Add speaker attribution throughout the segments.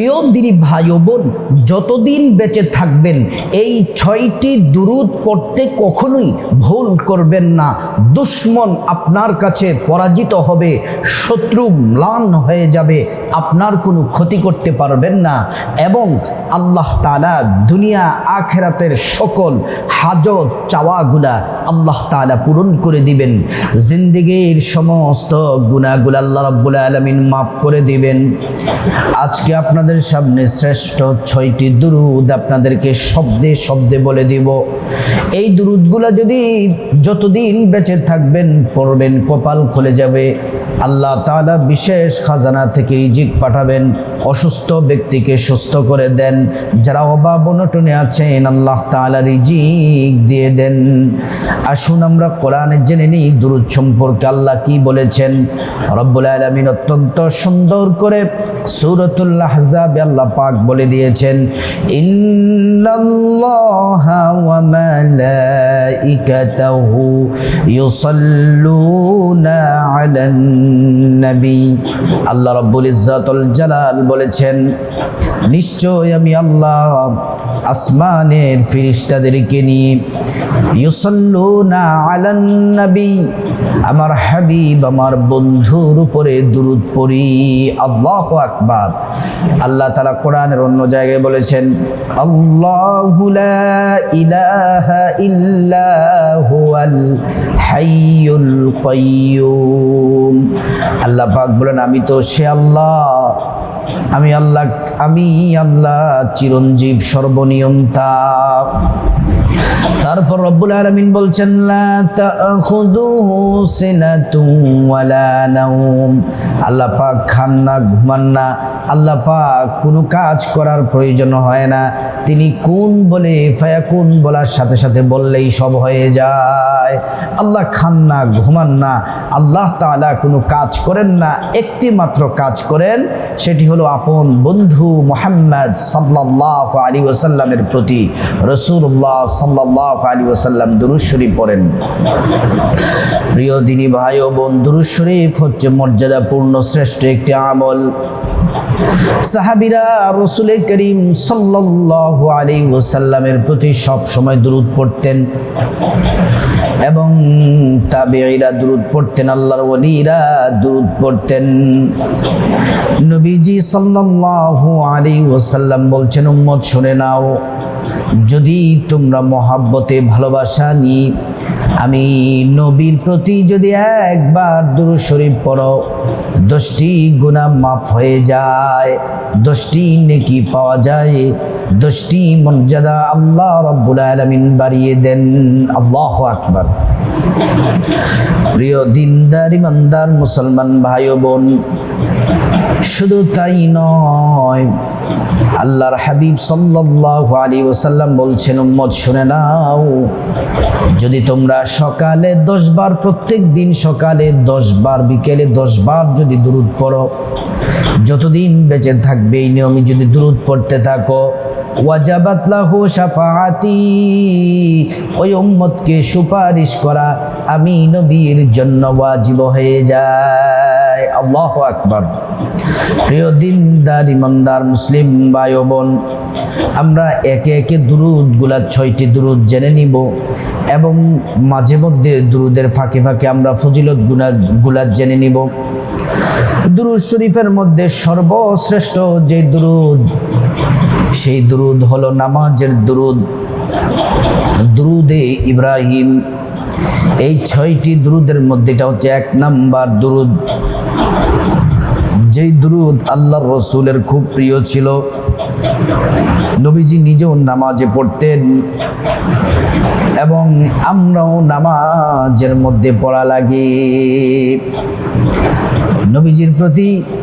Speaker 1: প্রিয় দিনী ভাই বোন, যতদিন বেঁচে থাকবেন, এই ছয়টি দুরুদ পড়তে কখনোই ভুল করবেন না। দুশ্মন আপনার কাছে পরাজিত হবে, শত্রু ম্লান হয়ে যাবে, আপনার কোনো ক্ষতি করতে পারবেন না। এবং আল্লাহ তালা দুনিয়া আখেরাতের সকল হাজত চাওয়াগুলা আল্লাহ তালা পূরণ করে দিবেন। জিন্দিগির সমস্ত গুণাগুলা আল্লাহ রব্বুল আলমিন মাফ করে দিবেন। আজকে আপনাদের সামনে শ্রেষ্ঠ ছয়টি দুরুদ আপনাদেরকে শব্দে শব্দে বলে দিব। এই দুরুদগুলা যদি যতদিন বেঁচে থাকবেন, পড়বেন, কপাল খুলে যাবে। আল্লাহ তাআলা বিশেষ খাজানা থেকে রিজিক পাঠাবেন, অসুস্থ ব্যক্তিকে সুস্থ করে দেন। যারা অভাব অনটনে আছেন, আল্লাহ তাআলা রিজিক দিয়ে দেন। আসুন আমরা কোরআনে জেনে নিই দুরুদ সম্পর্কে আল্লাহ কি বলেছেন। রব্বুল আলামিন অত্যন্ত সুন্দর করে সূরাতুল আহজাবে আল্লাহ পাক বলে দিয়েছেন ইন্নাল্লাহা ওয়া মালাইকাতাহু ইউসাল্লুনা আলান নবী আল্লাহ রাব্বুল ইজ্জাতুল জালাল বলেছেন, নিশ্চয় আমি আল্লাহ আসমানের ফিরিস্তাদেরকে নিয়ে ইউসাল্লুনা আলান নবী, আমার হাবিব, আমার বন্ধুর উপরে দুরুদ পড়ি। আল্লাহ আকবার। আল্লাহ তালা কোরআনের অন্য জায়গায় বলেছেন, আল্লাহু ইলাহা ইল্লা আল্লাহ পাক বলেন আমি তো সে আল্লাহ। আমি আল্লাহ আমি আল্লাহ চিরঞ্জীব সর্বনিয়ন্তা। তারপর রব্বুল আলামিন বলছেন আল্লাহ পাক খান না, ঘুমান না। আল্লাহ পাক কোনো কাজ করার প্রয়োজন হয় না। তিনি কোন বলে, ফায়াকুন বলার সাথে সাথে বললেই সব হয়ে যায়। আল্লাহ খান না, ঘুমান না। আল্লাহ তাআলা কোনো কাজ করেন না। একটি মাত্র কাজ করেন, সেটি হলো আপন বন্ধু মোহাম্মদ সাল্লাল্লাহু আলী ওসাল্লামের প্রতি। রসুল্লাহ সাল্লাহ আলী ওসাল্লাম দুরুশ্বরী পড়েন। প্রিয় দিনী ভাই ও বোন দুরুশ্বরীফ হচ্ছে মর্যাদাপূর্ণ, শ্রেষ্ঠ একটি আমল। সাহাবিরা রসুল করিম সাল্লাহ আলী ওসাল্লামের প্রতি সব সময় দুরুদ পড়তেন এবং তাবেঈরা দুরুদ পড়তেন, আল্লাহর ওলিরা দুরুদ পড়তেন। নবীজি সাল্লাল্লাহু আলাইহি ওয়াসাল্লাম বলছেন, উম্মত, শুনে নাও, যদি তোমরা মহাব্বতে ভালোবাসা নিয়ে আমি নবীর প্রতি যদি একবার দুরূদ শরীফ পড়ো, দশটি গুনাহ মাফ হয়ে যায়। দশটি নেকি পাওয়া যায়। দশটি মর্যাদা আল্লাহ রব্বুল আলমিন বাড়িয়ে দেন। আল্লাহ আকবার। প্রিয় দিনদার, ইমানদার মুসলমান ভাই বোন শুধু তাই নয়, আল্লাহর হাবিব সাল্লাল্লাহু আলাইহি ওয়াসাল্লাম বলছেন, উম্মত, শুনে নাও। যদি তোমরা সকালে দশ বার, প্রত্যেক দিন সকালে দশ বার, বিকেলে দশ বার যদি দুরুদ পড়ো, যতদিন বেঁচে থাকবে এই নিয়মে যদি দুরুদ পড়তে থাকো, ওয়াজাবাত লাহু শাফাআতি, ওই উম্মতকে সুপারিশ করা আমি নবীর জন্য ওয়াজিব হয়ে যায়। আল্লাহু আকবার। প্রিয় দিনদার, ইমানদার, মুসলিম ভাই বোন, আমরা একে একে দুরুদগুলা ছয়টি দুরুদ জেনে নিব এবং মাঝে মধ্যে দুরুদের ফাঁকে ফাঁকে আমরা ফজিলতগুলা গুলা জেনে নিব। দুরুদ শরীফের মধ্যে সর্বশ্রেষ্ঠ যে দুরুদ, সেই দুরুদ হলো নামাজের দুরুদ। দুরুদে ইব্রাহিম, এই ছয়টি দুরুদের মধ্যে এটা হচ্ছে এক নাম্বার দুরুদ। যেই দ্রুদ আল্লাহর রসুলের খুব প্রিয় ছিল, নবীজি নিজেও নামাজে পড়তেন এবং আমরাও নামাজের মধ্যে পড়া লাগে। নবীজির প্রতি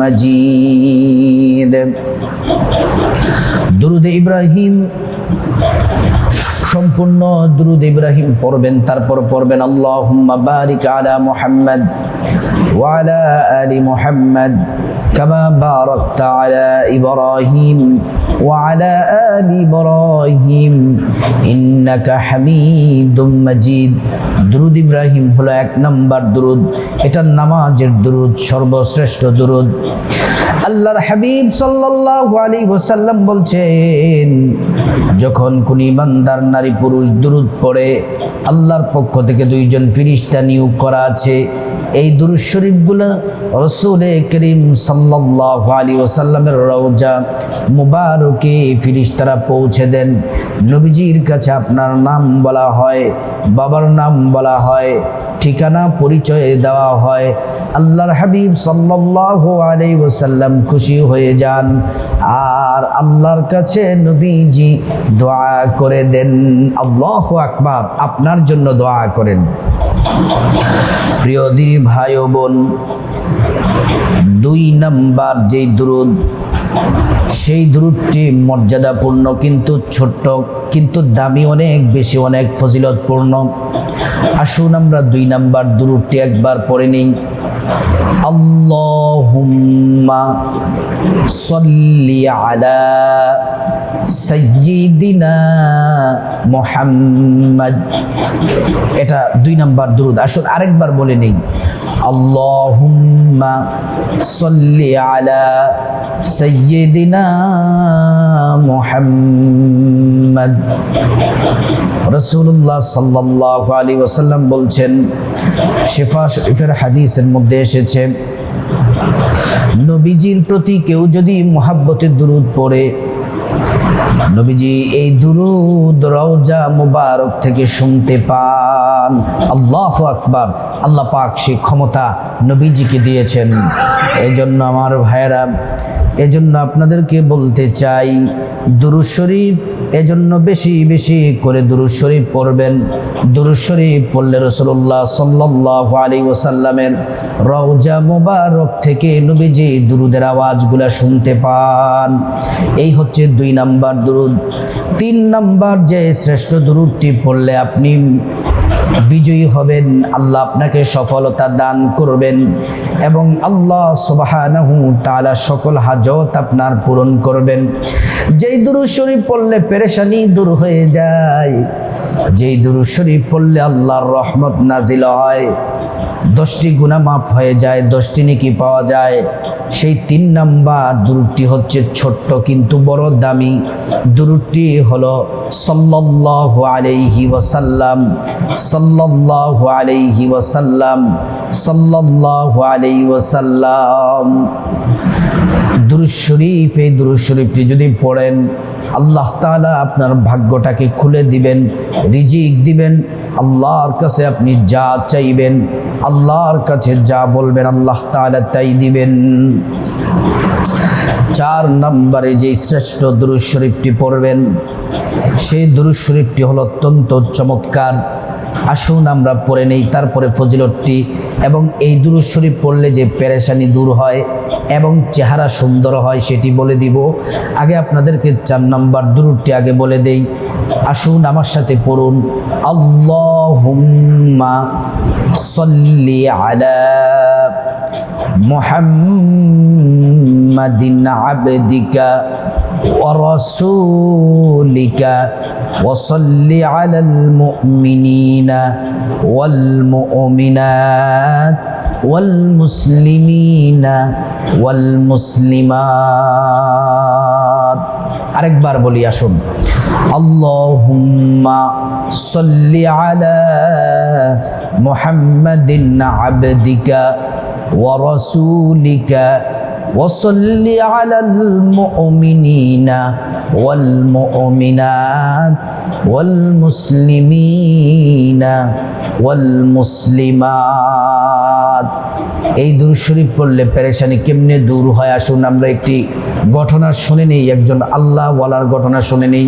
Speaker 1: مجيد درود إبراهيم সম্পূর্ণ দুরুদ ইব্রাহিম পড়বেন তারপর পড়বেন আল্লাহুম্মা বারিক আলা মুহাম্মদ ওয়া আলা আলি মুহাম্মদ كما باركت على إبراهيم وعلى آل إبراهيم إنك حميد مجيد দুরুদ ইব্রাহিম হলো এক নাম্বার দুরুদ এটা নামাজের দুরুদ সর্বশ্রেষ্ঠ দুরুদ আল্লাহর হাবিব সাল্লাল্লাহু আলাইহি ওয়াসাল্লাম বলছেন যখন কোন ইমানদার নারী পুরুষ দুরুদ পড়ে, আল্লাহর পক্ষ থেকে দুইজন ফিরিস্তা নিয়োগ করা আছে। এই দুরুদ শরীফগুলো রসুল করিম সাল্লাল্লাহু আলাইহি ওয়াসাল্লামের রওজা মুবারকে ফিরিস্তারা পৌঁছে দেন। নবীজির কাছে আপনার নাম বলা হয়, বাবার নাম বলা হয়। ঠিকানা পরিচয় দেওয়া হয়। আল্লাহর হাবিব সাল্লাল্লাহু আলাইহি ওয়াসাল্লাম খুশি হয়ে যান। আর আল্লাহর কাছে নবীজি দোয়া করে দেন। আল্লাহ আকবার, আপনার জন্য দোয়া করেন। প্রিয় দিদি ভাই ও বোন, দুই নাম্বার যেই দুরুদ, সেই দুরুদটি মর্যাদাপূর্ণ, কিন্তু ছোট্ট, কিন্তু দামি অনেক, বেশি অনেক, ফজিলতপূর্ণ। আসুন আমরা দুই নাম্বার দুরুদটি একবার পড়ে নিই আল্লাহুম্মা মুহাম্মদ। এটা দুই নাম্বার দুরুদ। আসুন আরেকবার বলে নেই। সল্লি আলা রসুল্লাহ সাল্লাহ আলী ওসাল্লাম বলছেন শেফা শরীফের হাদিসের মধ্যে এসেছে, নবীজির প্রতি কেউ যদি মোহাব্বতের দুরুদ পড়ে, নবীজি এই দুরুদ রওজা মুবারক থেকে শুনতে পান। আল্লাহ আকবার, আল্লাহ পাক সেই ক্ষমতা নবীজিকে দিয়েছেন। এই জন্য আমার ভাইয়েরা, এজন্য আপনাদেরকে বলতে চাই, দুরুদ শরীফ এজন্য বেশি বেশি করে দুরুজ শরীফ পড়বেন। দুরুদ শরীফ পড়লে রসুল্লাহ সাল্লাহ আলী ওসাল্লামের রওজা মোবারক থেকে নবীজি দুরুদের আওয়াজগুলা শুনতে পান। এই হচ্ছে দুই নাম্বার দুরুদ। তিন নাম্বার যে শ্রেষ্ঠ দুরুদটি পড়লে আপনি বিজয়ী হবেন, আল্লাহ আপনাকে সফলতা দান করবেন এবং আল্লাহ সুবাহ তারা সকল হাজত আপনার পূরণ করবেন। যেই দুরু শরীফ পড়লে পেরেশানি দূর হয়ে যায়। যেই দুরূদ শরীফ পড়লে আল্লাহর রহমত নাজিল হয়, দশটি গুণা মাফ হয়ে যায়, দশটি নেকি পাওয়া যায়। সেই তিন নাম্বার দুরুদটি হচ্ছে ছোট্ট কিন্তু বড় দামি। দুরুদটি হলো সাল্লাল্লাহু আলাইহি ওয়াসাল্লাম, সাল্লাল্লাহু আলাইহি ওয়াসাল্লাম, সাল্লাল্লাহু আলাইহি ওয়াসাল্লাম। দুরুদ শরীফ, এই দুরুদ শরীফটি যদি পড়েন আল্লাহ তালা আপনার ভাগ্যটাকে খুলে দিবেন, রিজিক দিবেন, আল্লাহর কাছে আপনি যা চাইবেন, আল্লাহর কাছে যা বলবেন আল্লাহ তালা তাই দিবেন। চার নম্বরে যে শ্রেষ্ঠ দুরুদ শরীফটি পড়বেন, সেই দুরুদ শরীফটি হলো অত্যন্ত চমৎকার। আসুন আমরা পড়ে নেই, তারপরে ফজিলতটি। এবং এই দুরুদ শরীফ পড়লে যে পেরেশানি দূর হয় এবং চেহারা সুন্দর হয় সেটি বলে দিব। আগে আপনাদেরকে চার নাম্বার দুরুদটি আগে বলে দেই। আসুন আমার সাথে পড়ুন। আল্লাহুম্মা সল্লি ورسولك وصل على المؤمنين والمؤمنات والمسلمين والمسلمات আরেকবার বলি আসুন আল্লাহুম্মা সল্লি আলা মুহাম্মাদিন আবদিকা ওয়া রাসূলিকা وصل على المؤمنين والمؤمنات والمسلمين والمسلمات এই দূর শরীফ পড়লে পেরেশানি কেমনে দূর হয় আসুন আমরা একটি ঘটনা শুনে নেই একজন আল্লাহওয়ালার ঘটনা শুনে নেই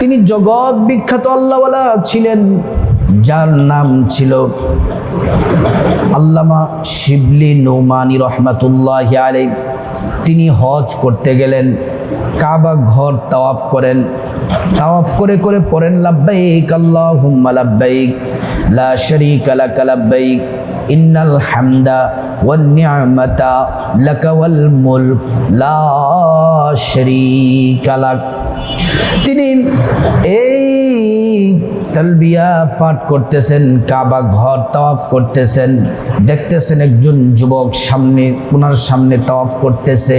Speaker 1: তিনি জগৎ বিখ্যাত আল্লাহওয়ালা ছিলেন যার নাম ছিল আল্লামা শিবলি নৌমানি রহমাতুল্লাহ আলাই তিনি হজ করতে গেলেন, কাবা ঘর তাওয়াফ করেন। তাওয়াফ করে করে পড়েন, লাব্বাইক আল্লাহুম্মা লাব্বাইক, লা শারীকা লাক লাব্বাইক, ইন্নাল হামদা ওয়ান নি'মাতা লাকা ওয়াল মুলক, লা শারীকা লাক। তিনি এই তালবিয়া পাঠ করতেছেন, কাবা ঘর তাওয়াফ করতেছেন, দেখতেছেন একজন যুবক সামনে ওনার সামনে তাওয়াফ করতেছে,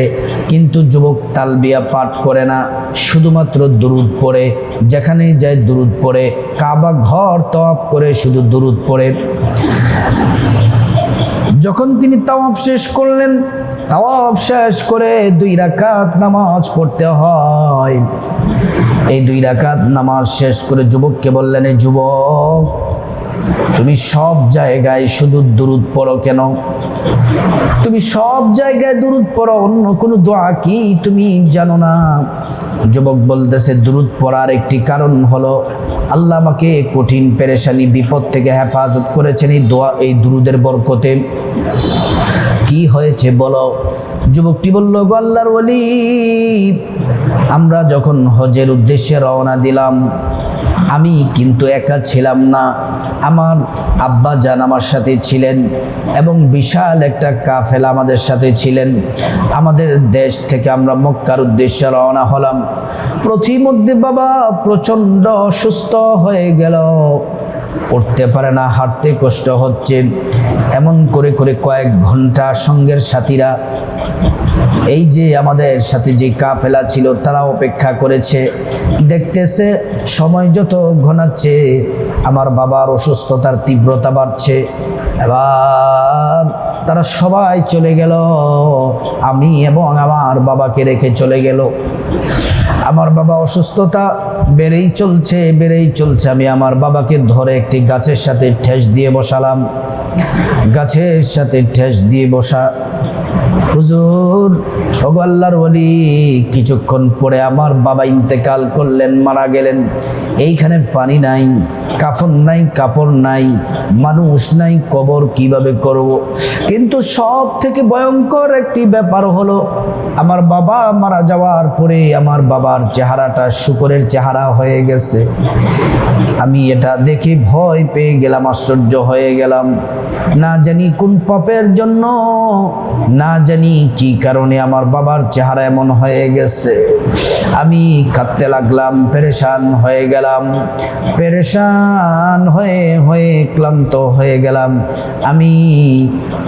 Speaker 1: কিন্তু যুবক তালবিয়া পাঠ করে না, শুধুমাত্র দুরুদ পড়ে, যেখানেই যায় দুরুদ পড়ে, কাবা ঘর তাওয়াফ করে শুধু দুরুদ পড়ে। যখন তিনি তাওয়াফ শেষ করলেন তাওয়াফ শেষ করে দুই রাকাত নামাজ পড়তে হয়। এই দুই রাকাত নামাজ শেষ করে যুবককে বললেন এই যুবক, তুমি সব জায়গায় শুধু দুরুদ পড়ো কেন? তুমি সব জায়গায় দুরুদ পড়ো, অন্য কোনো দোয়া কি তুমি জানো না? যুবক বলতেছে, দুরুদ পড়ার একটি কারণ হলো, আল্লাহ আমাকে কঠিন পেরেশানি, বিপদ থেকে হেফাজত করেছেন এই দোয়া, এই দুরুদের বরকতে। কি হয়েছে বলো? যুবকটি বলল গো আল্লাহর ওলি, আমরা যখন হজের উদ্দেশ্যে রওনা দিলাম, আমি কিন্তু একা ছিলাম না। আমার আব্বা জান আমার সাথে ছিলেন এবং বিশাল একটা কাফেলা আমাদের সাথে ছিলেন। আমাদের দেশ থেকে আমরা মক্কার উদ্দেশ্যে রওনা হলাম। প্রতিমধ্যে বাবা প্রচণ্ড অসুস্থ হয়ে গেল। উঠতে পারে না, হাঁটতে কষ্ট হচ্ছে। এমন করে করে কয়েক ঘণ্টা সঙ্গের সাথীরা, এই যে আমাদের সাথে যে কাফেলা ছিল তারা অপেক্ষা করেছে। দেখতেছে সময় যত ঘনাচ্ছে, আমার বাবার অসুস্থতার তীব্রতা বাড়ছে। এবার তারা সবাই চলে গেল। আমি এবং আমার বাবাকে রেখে চলে গেল। আমার বাবা অসুস্থতা বেড়েই চলছে বেড়েই চলছে। আমি আমার বাবাকে ধরে একটি গাছের সাথে ঠেস দিয়ে বসালাম। গাছের সাথে ঠেস দিয়ে বসা। হুজুর, ওগো বলি কিছুক্ষণ পরে আমার বাবা ইন্তেকাল করলেন, মারা গেলেন। এইখানে পানি নাই, কাফন নাই, কাপড় নাই, মানুষ নাই, কবর কীভাবে করব? কিন্তু সব থেকে ভয়ঙ্কর একটি ব্যাপার হলো, আমার বাবা মারা যাওয়ার পরে আমার বাবার চেহারাটা শুকরের চেহারা হয়ে গেছে। আমি এটা দেখে ভয় পেয়ে গেলাম, আশ্চর্য হয়ে গেলাম। না জানি কোন পাপের জন্য, না জানি কি কারণে আমার বাবার চেহারা এমন হয়ে গেছে। আমি কাঁদতে লাগলাম, পেরেশান হয়ে গেলাম। পেরেশান হয়ে হয়ে ক্লান্ত হয়ে গেলাম। আমি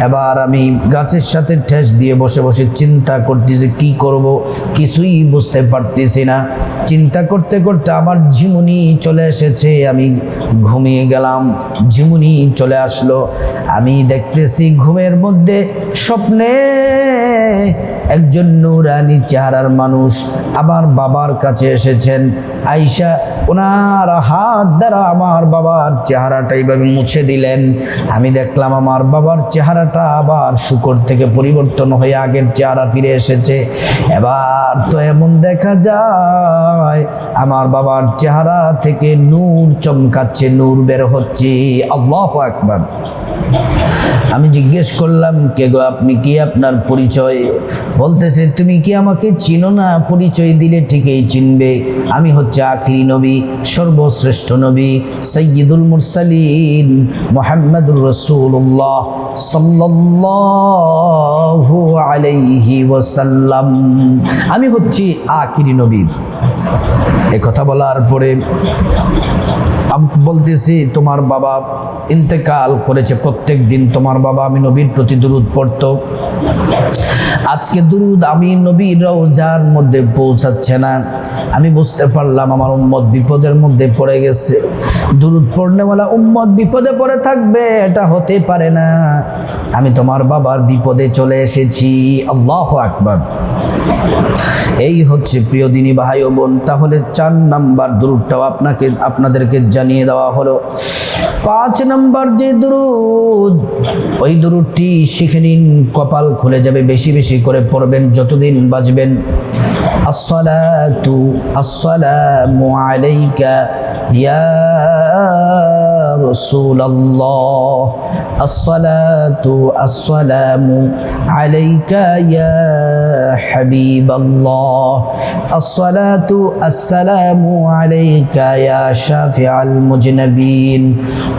Speaker 1: এবার আমি গাছের সাথে ঠেস দিয়ে বসে বসে চিন্তা করতেছি, কি করব? কিছুই বুঝতে পারতেছি না। চিন্তা করতে করতে আমার ঝিমুনি চলে এসেছে, আমি ঘুমিয়ে গেলাম। ঝিমুনি চলে আসলো। আমি দেখতেছি ঘুমের মধ্যে স্বপ্নে একজন নুরানি চেহারার মানুষ আমার বাবার কাছে এসেছেন। আইসা ওনার হাত দ্বারা আমার বাবার চেহারাটা এইভাবে মুছে দিলেন। আমি দেখলাম আমার বাবার চেহারাটা আবার শুকর থেকে পরিবর্তন হয়ে আগের চেহারা ফিরে এসেছে। এবার তো এমন দেখা যায়, আমার বাবার চেহারা থেকে নূর চমকাচ্ছে, নূর বের হচ্ছে। আল্লাহ আকবার। আমি জিজ্ঞেস করলাম, কে গো আপনি? কি আপনার পরিচয়? বলতেছে, তুমি কি আমাকে চিনো না? পরিচয় দিলে ঠিকই চিনবে। আমি হচ্ছে আখিরি নবী, সর্বশ্রেষ্ঠ নবী সৈয়দুল মুরসালিন মোহাম্মদুর রসুল্লাহ সাল্লাল্লাহু আলাইহি ওয়াসাল্লাম। আমি হচ্ছি আখিরি নবী। এ কথা বলার পরে বলতেছি, তোমার বাবা ইন্তেকাল করেছে, প্রত্যেক দিন তোমার বাবা আমি নবীর প্রতি দুরুদ পড়ত। আজকে দুরুদ আমি নবীর রওজার মধ্যে পৌঁছাচ্ছে না। আমি বুঝতে পারলাম আমার উম্মত বিপদের মধ্যে পড়ে গেছে। দুরুদ পড়নেওয়ালা উম্মত বিপদে পড়ে থাকবে, এটা হতে পারে না। আমি তোমার বাবার বিপদে চলে এসেছি। আল্লাহ আকবার। এই হচ্ছে প্রিয় দিনী ভাই ও বোন, তাহলে চার নাম্বার দুরুদটাও আপনাকে, আপনাদেরকে জানিয়ে দেওয়া হলো। পাঁচ নাম্বার যে দুরুদ, ওই দুরুদটি শিখে নিন, কপাল খুলে যাবে, বেশি বেশি করে পড়বেন, যতদিন বাঁচবেন। আসসালাতু আসসালামু আলাইকা ইয়া رسول الله. الصلاة السلام عليك يا حبيب الله. الصلاة السلام عليك يا شافع المجنبين.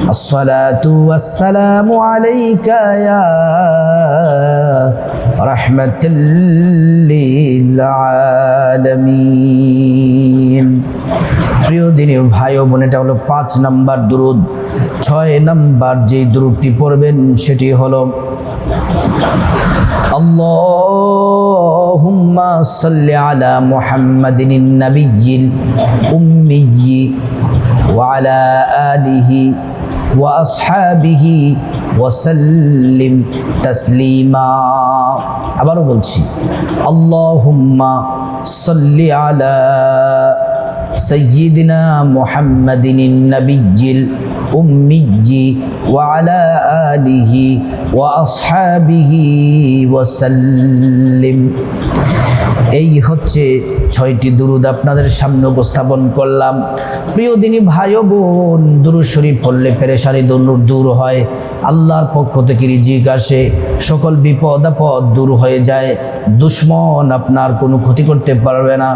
Speaker 1: الصلاة والسلام عليك يا رحمة للعالمين প্রিয় দিনের ভাই ও বোন এটা হলো পাঁচ নাম্বার দুরুদ ছয় নাম্বার যে দুরুদটি পড়বেন সেটি হলো اللهم صل على محمد النبي الأمي وعلى آله وأصحابه ওয়াসাল্লিম তাসলিমা। আবারও বলছি আল্লাহুম্মা সাল্লি আলা সাইয়্যিদিনা মুহাম্মাদিন নবিয়্যিল الأمي وعلى آله وأصحابه وسلم এই হচ্ছে ছয়টি দুরুদ আপনাদের সামনে উপস্থাপন করলাম প্রিয় দিনী ভাই ও বোন দুরুদ শরীফ পড়লে পেরেশানি দূর দূর হয় আল্লাহর পক্ষ থেকে রিজিক আসে সকল বিপদ আপদ দূর হয়ে যায় দুশ্মন আপনার কোনো ক্ষতি করতে পারবে না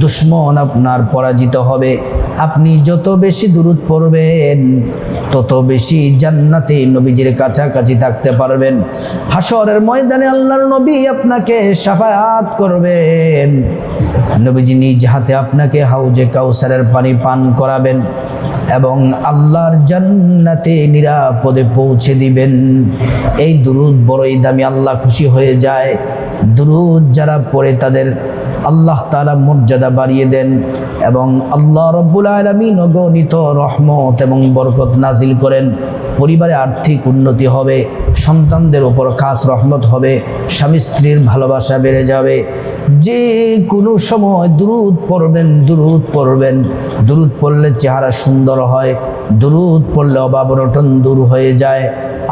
Speaker 1: দুশ্মন আপনার পরাজিত হবে আপনি যত বেশি দূরত পড়বেন তত বেশি জান্নাতে নবীজির কাছাকাছি থাকতে পারবেন। হাসরের ময়দানে আল্লাহর নবী আপনাকে সাফায়াত করবেন। নবীজি নিজ হাতে আপনাকে হাউজে কাউসারের পানি পান করাবেন এবং আল্লাহর জান্নাতে নিরাপদে পৌঁছে দিবেন। এই দুরুদ বড়ই দামি, আল্লাহ খুশি হয়ে যায়। দুরুদ যারা পড়ে তাদের আল্লাহ তালা মর্যাদা বাড়িয়ে দেন এবং আল্লাহ রব্বুল আলমিন অগণিত রহমত এবং বরকত নাজিল করেন। পরিবারে আর্থিক উন্নতি হবে, সন্তানদের উপর খাস রহমত হবে, স্বামী স্ত্রীর ভালোবাসা বেড়ে যাবে। যে কোনো সময় দুরুদ পড়বেন দুরুদ পড়বেন। দুরুদ পড়লে চেহারা সুন্দর হয়, দুরুদ পড়লে অভাব অনটন দূর হয়ে যায়।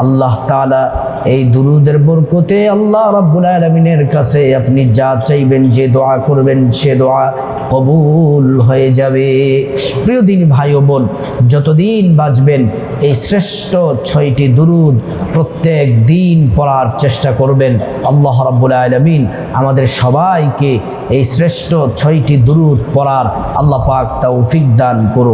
Speaker 1: আল্লাহ তালা এই দুরুদের বরকতে আল্লাহ রাব্বুল আলমিনের কাছে আপনি যা চাইবেন, যে দোয়া করবেন সে দোয়া কবুল হয়ে যাবে। প্রিয় দিন ভাই ও বোন, যতদিন বাঁচবেন, এই শ্রেষ্ঠ ছয়টি দুরুদ প্রত্যেক দিন পড়ার চেষ্টা করবেন। আল্লাহ রাব্বুল আলমিন আমাদের সবাইকে এই শ্রেষ্ঠ ছয়টি দুরুদ পড়ার আল্লাহ পাক তৌফিক দান করুন